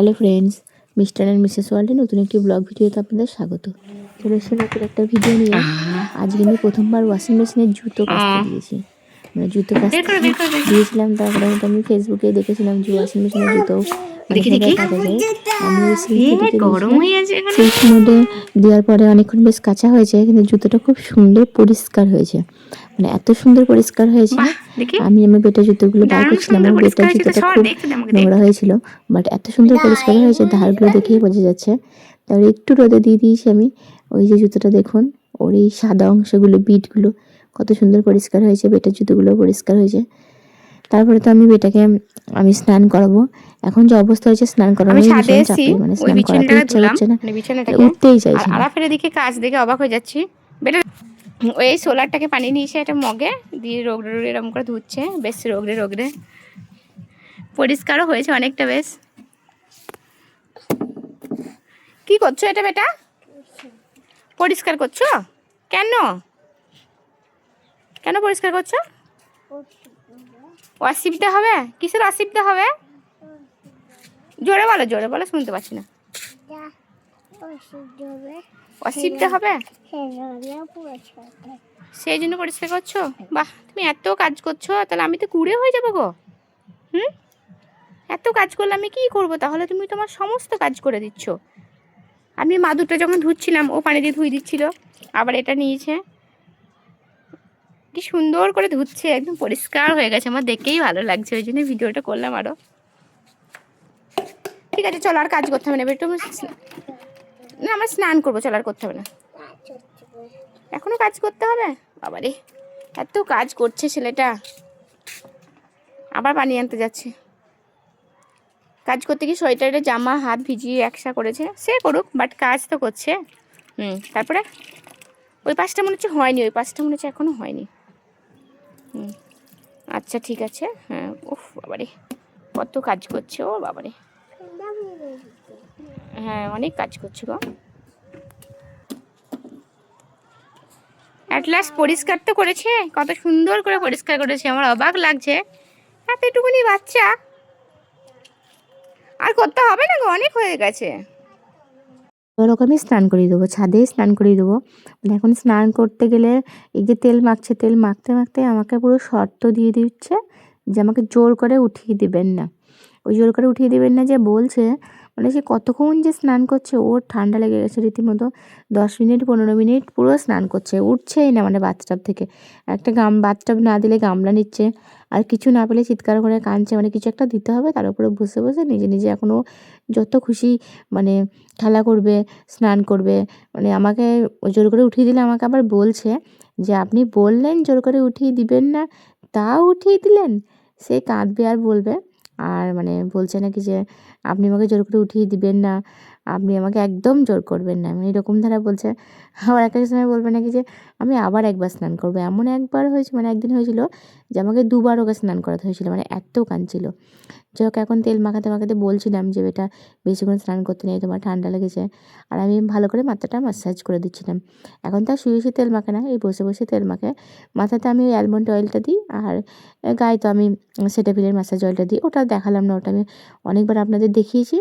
Hello friends mister and missus ওয়ার্ল্ডে নতুন একটি ব্লগ ভিডিওতে আপনাদের স্বাগত। চলে এসে নতুন একটা ভিডিও নিয়ে আজকে আমি প্রথমবার ওয়াশিং মেশিনের জুতো কাচতে দিয়েছি। মানে জুতো কাচতে দিয়েছিলাম তারপরে আমি ফেসবুকে দেখেছিলাম যে ওয়াশিং মেশিনের জুতো দেখি, দেখি। দেওয়ার পরে অনেকক্ষণ বেশ কাঁচা হয়েছে কিন্তু জুতোটা খুব সুন্দর পরিষ্কার হয়েছে। মানে এত সুন্দর পরিষ্কার হয়েছে আমি আমার বেটা জুতোগুলো বার করছিলাম আমার বেটা জুতোটা খুব। নোংরা হয়েছিল বাট এত সুন্দর পরিষ্কার হয়েছে ধারগুলো দেখেই বোঝা যাচ্ছে। তারপরে একটু রোদে দিয়ে দিয়েছি আমি ওই যে জুতোটা দেখুন ওর এই সাদা অংশগুলো বিটগুলো কত সুন্দর পরিষ্কার হয়েছে বেটার জুতোগুলো পরিষ্কার হয়েছে। তারপরে তো আমি বেটাকে আমি স্নান করাবো। এখন যে অবস্থা হয়েছে স্নান করানো আমি ছাদে এসেছি মানে ওই বিছানাটা ধুলাম মানে বিছানাটাকে উঠতেই আর চাইছে না। আরাফের দিকে কাজ দেখে অবাক হয়ে যাচ্ছি। বেটা ওই সোলারটাকে পানি নিয়েছে একটা মগে দিয়ে রোগড়ে রোগড়ে এরকম করে ধুচ্ছে। বেশ রোগড়ে রোগড়ে। পরিষ্কারও হয়েছে অনেকটা বেশ। কি করছ এটা বেটা? পরিষ্কার করছ? কেন? কেন পরিষ্কার করছ? অসুবিধা হবে? কিসের অসুবিধা হবে? জোরে বলো জোরে বলো শুনতে পাচ্ছি না। অসুবিধা হবে। সেই জন্য পরিষ্কার করছ? বাহ তুমি এত কাজ করছ তাহলে আমি তো কুড়ে হয়ে যাব গো। হুম? এত কাজ করলে আমি কি করব? তাহলে তুমি তোমার সমস্ত কাজ করে দিচ্ছ। আমি মাদুরটা যখন ধুচ্ছিলাম ও পানি দিয়ে ধুই দিচ্ছিল আবার এটা নিয়েছে। কি সুন্দর করে ধুচ্ছে, একদম পরিষ্কার হয়ে গেছে। আমার দেখেই ভালো লাগছে, ওই জন্য ভিডিওটা করলাম আরও ঠিক আছে, চলো আর কাজ করতে হবে না, এবার একটু না, আমরা স্নান করব, চলো আর করতে হবে না। এখনও কাজ করতে হবে? বাবারে, এত কাজ করছে ছেলেটা। আবার পানি আনতে যাচ্ছে। কাজ করতে গিয়ে সোয়েটারের জামা, হাত ভিজিয়ে একসা করেছে। সে করুক, বাট কাজ তো করছে। হুম, তারপরে? ওই পাশটা মনে হচ্ছে হয়নি, ওই পাশটা মনে হচ্ছে এখনও হয়নি। হুম। আচ্ছা ঠিক আছে। হ্যাঁ উফ, বাবারে। কত কাজ করছে, ও বাবারে। হ্যাঁ অনেক কাজ করছে গো। অ্যাটলাস পরিষ্কার তো করেছে, কত সুন্দর করে পরিষ্কার করেছে, আমার অবাক লাগছে। এতটুকুনি বাচ্চা। আর করতে হবে না গো, অনেক হয়ে গেছে। ওরকম আমি স্নান করিয়ে দেবো ছাদেই স্নান করিয়ে দেবো। মানে এখন স্নান করতে গেলে এই যে তেল মাখছে, তেল মাখতে মাখতে আমাকে পুরো শর্ত দিয়ে দিচ্ছে যে আমাকে জোর করে উঠিয়ে দিবেন না। ওই জোর করে উঠিয়ে দেবেন না, যে বলছে মানে সে কতক্ষণ যে স্নান করছে, ওর ঠান্ডা লেগে গেছে রীতিমতো। দশ মিনিট, পনেরো মিনিট পুরো স্নান করছে, উঠছেই না মানে বাথটাব থেকে। একটা গাম বাথটাব না দিলে গামলা নিচ্ছে। আর কিছু না পেলে চিৎকার করে কাঁদছে মানে কিছু একটা দিতে হবে, তার উপরে বসে বসে নিজে নিজে এখনও যত খুশি মানে খেলা করবে, স্নান করবে মানে আমাকে জোর করে উঠিয়ে দিলে, আমাকে আবার বলছে যে আপনি বললেন জোর করে উঠিয়ে দিবেন না, তাও উঠিয়ে দিলেন, সে কাঁদবে আর বলবে। আর মানে বলছে নাকি যে আপনি আমাকে জোর করে উঠিয়ে দিবেন না, আপনি আমাকে একদম জোর করবেন না। মানে এরকম ধারা বলছে। আবার এক এক সময় বলবে নাকি যে, আমি আবার একবার স্নান করব। এমন একবার হয়েছে মানে একদিন হয়েছিল যে, আমাকে দুবার ওকে স্নান করাতে হয়েছিল মানে এত কাঁদছিল যাই হোক, এখন তেল মাখাতে মাখাতে বলছিলাম যে, বেটা, বেশিক্ষণ স্নান করতে নেই, তোমার ঠান্ডা লেগেছে। আর আমি ভালো করে মাথাটা ম্যাসাজ করে দিচ্ছিলাম। এখন তো আর শুয়ে শুয়ে তেল মাখে না, এই বসে বসে তেল মাখে। মাথাতে আমি ওই অ্যালমন্ড অয়েলটা দিই, আর গায়ে তো আমি সেটাফিলের ম্যাসাজ অয়েলটা দিই, ওটা দেখালাম না, ওটা আমি অনেকবার আপনাদের দেখিয়েছি।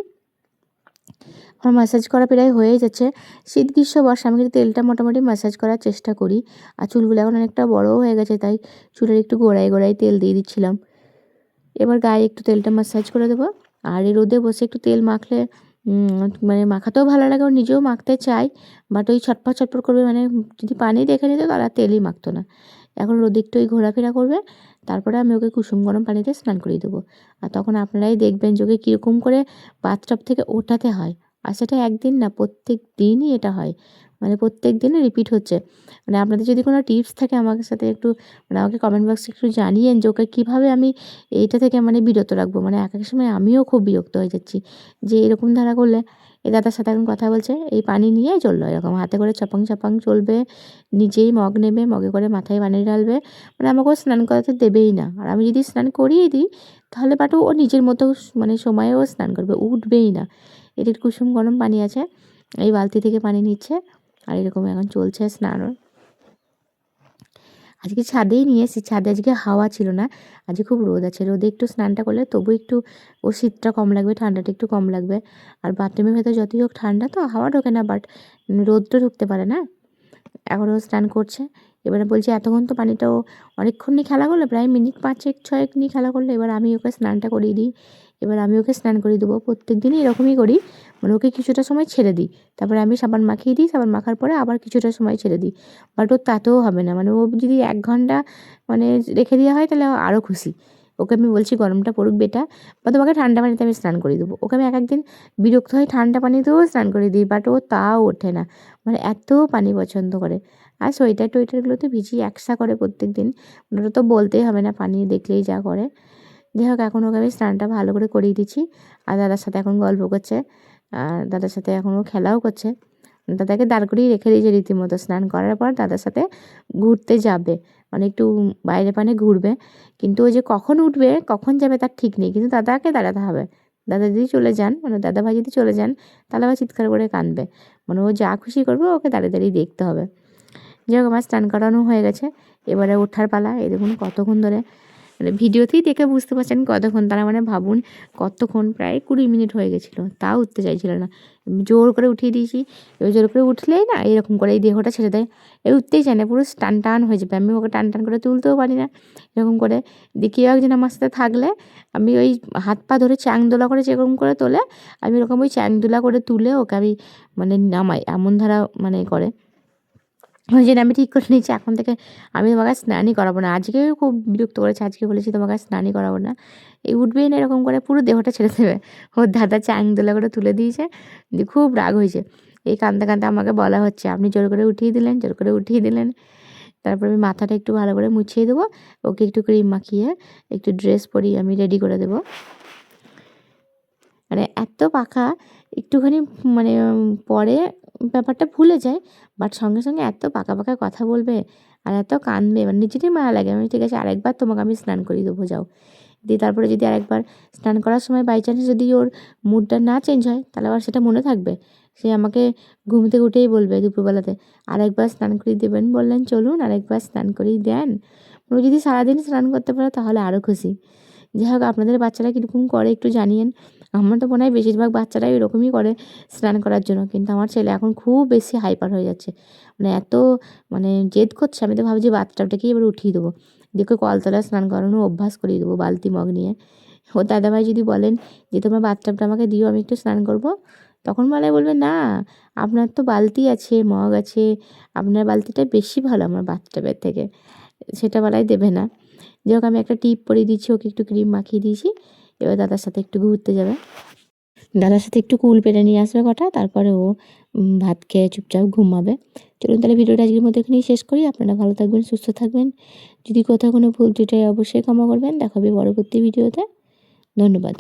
আমার ম্যাসাজ করা প্রায় হয়ে যাচ্ছে। শীত, গ্রীষ্ম, বর্ষা, আমি কিন্তু তেলটা মোটামুটি ম্যাসাজ করার চেষ্টা করি। আর চুলগুলো এখন অনেকটা বড়ও হয়ে গেছে, তাই চুলের একটু গোড়ায় গোড়ায় তেল দিয়ে দিচ্ছিলাম। এবার গায়ে একটু তেলটা ম্যাসাজ করে দেবো। আর এই রোদে বসে একটু তেল মাখলে মানে মাখাতেও ভালো লাগে ও নিজেও মাখতে চাই। বাট ওই ছটফট ছটফট করবে মানে যদি পানি দেখে নিত তারা তেলই মাখতো না। এখন রোদে একটু ওই ঘোরাফেরা করবে। তারপরে আমি ওকে কুসুম গরম পানিতে স্নান করিয়ে দেবো। আর তখন আপনারাই দেখবেন যে ওকে কীরকম করে বাথটব থেকে ওঠাতে হয়। আর সেটা একদিন না, প্রত্যেক দিনই এটা হয়। মানে প্রত্যেক দিনই রিপিট হচ্ছে। মানে আপনাদের যদি কোনো টিপস থাকে আমাকে সাথে একটু মানে আমাকে কমেন্ট বক্সে একটু জানিয়েন যে ওকে কীভাবে আমি এইটা থেকে মানে বিরত রাখব। মানে এক এক সময় আমিও খুব বিরক্ত হয়ে যাচ্ছি যে এরকম ধারা করলে এ দাদার সাথে এখন কথা বলছে, এই পানি নিয়ে চলল এরকম। হাতে করে চপাং চপাং চলবে, নিজেই মগ নেবে, মগে করে মাথায় পানি ঢালবে। মানে আমাকেও স্নান করাতে দেবেই না। আর আমি যদি স্নান করিয়ে দিই, তাহলে বাটু ও নিজের মতো মানে সময়েও স্নান করবে, উঠবেই না। এটির কুসুম গরম পানি আছে, এই বালতি থেকে পানি নিচ্ছে। আর এরকম এখন চলছে স্নান আজকে ছাদেই নিয়ে এসেছি, ছাদে আজকে হাওয়া ছিল না, আজকে খুব রোদ আছে, রোদে একটু স্নানটা করলে তবু একটু ও শীতটা কম লাগবে, ঠান্ডাটা একটু কম লাগবে। আর বাথরুমের ভেতরে যতই হোক ঠান্ডা তো হাওয়া ঢোকে না, বাট রোদ তো ঢুকতে পারে না। এখন ও স্নান করছে এবারে বলছে, এতক্ষণ তো পানিটাও অনেকক্ষণ নিয়ে খেলা করল, প্রায় মিনিট পাঁচেক, ছয়েক নিয়ে খেলা করল, এবার আমি ওকে স্নানটা করিয়ে দিই। এবার আমি ওকে স্নান করিয়ে দেবো। প্রত্যেক দিনই এরকমই করি। মানে ওকে কিছুটা সময় ছেড়ে দিই। তারপরে আমি সাবান মাখিয়ে দিই, সাবান মাখার পরে আবার কিছুটা সময় ছেড়ে দিই। বাট ওর তাতেও হবে না। মানে ও যদি এক ঘণ্টা মানে রেখে দেওয়া হয়, তাহলে আরও খুশি। ওকে আমি বলছি, গরমটা পড়ুক বেটা। বা তোমাকে ঠান্ডা পানিতে আমি স্নান করিয়ে দেবো। ওকে আমি এক একদিন বিরক্ত হয়ে ঠান্ডা পানিতেও স্নান করিয়ে দিই, বাট ও তাও ওঠে না। মানে এত পানি পছন্দ করে। আর সোয়েটার টোয়েটারগুলো তো ভিজিয়ে একসা করে প্রত্যেক দিন ওটা তো বলতেই হবে না পানি দেখলেই যা করে। যাই হোক, এখন ওকে আমি স্নানটা ভালো করে করিয়ে দিচ্ছি। আর দাদার সাথে এখন গল্প করছে, আর দাদার সাথে এখন ও খেলাও করছে। দাদাকে দাঁড় করিয়ে রেখে দিয়েছে রীতিমতো। স্নান করার পর দাদার সাথে ঘুরতে যাবে। মানে একটু বাইরে পানে ঘুরবে। কিন্তু ও যে কখন উঠবে, কখন যাবে তার ঠিক নেই। কিন্তু দাদাকে দাঁড়াতে হবে। দাদা যদি চলে যান মানে দাদা ভাই যদি চলে যান, তাহলে আবার চিৎকার করে কাঁদবে। মানে ও যা খুশি করবে, ওকে দাঁড়িয়ে দাঁড়িয়ে দেখতে হবে। যাই হোক আমার স্নান করানো হয়ে গেছে। এবারে ওঠার পালা, এই দেখুন কতক্ষণ ধরে। মানে ভিডিওতেই দেখে বুঝতে পারছেন কতক্ষণ, তারা মানে ভাবুন কতক্ষণ, প্রায় কুড়ি মিনিট হয়ে গেছিল, তাও উঠতে চাইছিল না। জোর করে উঠিয়ে দিয়েছি, এবার জোর করে উঠলেই না এরকম করে এই দেহটা ছেড়ে দেয়। এ উঠতেই চায় না, পুরো টান টান হয়ে যাবে, আমি ওকে টান টান করে তুলতেও পারি না, এরকম করে। দেখিও একজন আমার সাথে থাকলে, আমি ওই হাত পা ধরে চ্যাংদোলা করে যেরকম করে তোলে, আমি এরকম ওই চ্যাংদোলা করে তুলে ওকে আমি মানে নামাই, এমন ধারা মানে করে। ওই জন্য আমি ঠিক করে নিয়েছি। এখন থেকে আমি তোমাকে স্নানই করাবো না। আজকেও খুব বিরক্ত করেছে, আজকে বলেছি তোমাকে স্নানই করাবো না। এই উঠবেই না এরকম করে পুরো দেহটা ছেড়ে দেবে। ওর দাদা চাং দোলা করে তুলে দিয়েছে। দিয়ে খুব রাগ হয়েছে। এই কাঁদতে কাঁদতে আমাকে বলা হচ্ছে, আপনি জোর করে উঠিয়ে দিলেন, জোর করে উঠিয়ে দিলেন। তারপর আমি মাথাটা একটু ভালো করে মুছিয়ে দেবো। ওকে একটু ক্রিম মাখিয়ে, একটু ড্রেস পরিয়ে আমি রেডি করে দেবো। মানে এত পাখা, একটুখানি মানে পরে ব্যাপারটা ভুলে যায় বাট সঙ্গে সঙ্গে এত পাকা পাকা কথা বলবে আর এত কাঁদবে মানে নিজেরই মায়া লাগে। আমি ঠিক আছে, আরেকবার তোমাকে আমি স্নান করিয়ে দেবো, যাও। দিয়ে তারপরে যদি আরেকবার স্নান করার সময় বাই চান্স যদি ওর মুডটা না চেঞ্জ হয়, তাহলে আবার সেটা মনে থাকবে। সে আমাকে ঘুম থেকে উঠেই বলবে দুপুরবেলাতে, আরেকবার স্নান করিয়ে দেবেন? বললেন, চলুন, আরেকবার স্নান করিয়ে দেন। ও যদি সারাদিন স্নান করতে পারে, তাহলে আরও খুশি। যাই হোক আপনাদের বাচ্চারা কীরকম করে একটু জানিয়েন। আমার তো মনে হয় বেশিরভাগ বাচ্চারাই এরকমই করে স্নান করার জন্য, কিন্তু আমার ছেলে এখন খুব বেশি হাইপার হয়ে যাচ্ছে। মানে এত মানে জেদ করছে, আমি তো ভাবছি বাচ্চাটাকেই এবার উঠিয়ে দেবো। দেখে, কলতলায় স্নান করানো অভ্যাস করিয়ে দেবো বালতি মগ নিয়ে। ও দাদাভাই যদি বলেন যে, তোমার বাথটাবটা আমাকে দিও, আমি একটু স্নান করব? তখন বলে বলবে, না, আপনার তো বালতি আছে, মগ আছে। আপনার বালতিটা বেশি ভালো আমার বাথটাবের থেকে। সেটা বেলায় দেবে না। যাই হোক আমি একটা টিপ পরিয়ে দিচ্ছি, ওকে একটু ক্রিম মাখিয়ে দিয়েছি। এবার দাদার সাথে একটু ঘুরতে যাবে। দাদার সাথে একটু কুল পেরে নিয়ে আসবে কটা, তারপরে ও ভাত খেয়ে চুপচাপ ঘুমাবে। চলুন তাহলে ভিডিওটা আজকের মধ্যে এখানেই শেষ করি। আপনারা ভালো থাকবেন, সুস্থ থাকবেন। যদি কোথাও কোনো ভুল ত্রুটি অবশ্যই ক্ষমা করবেন। দেখাবে পরবর্তী ভিডিওতে। ধন্যবাদ।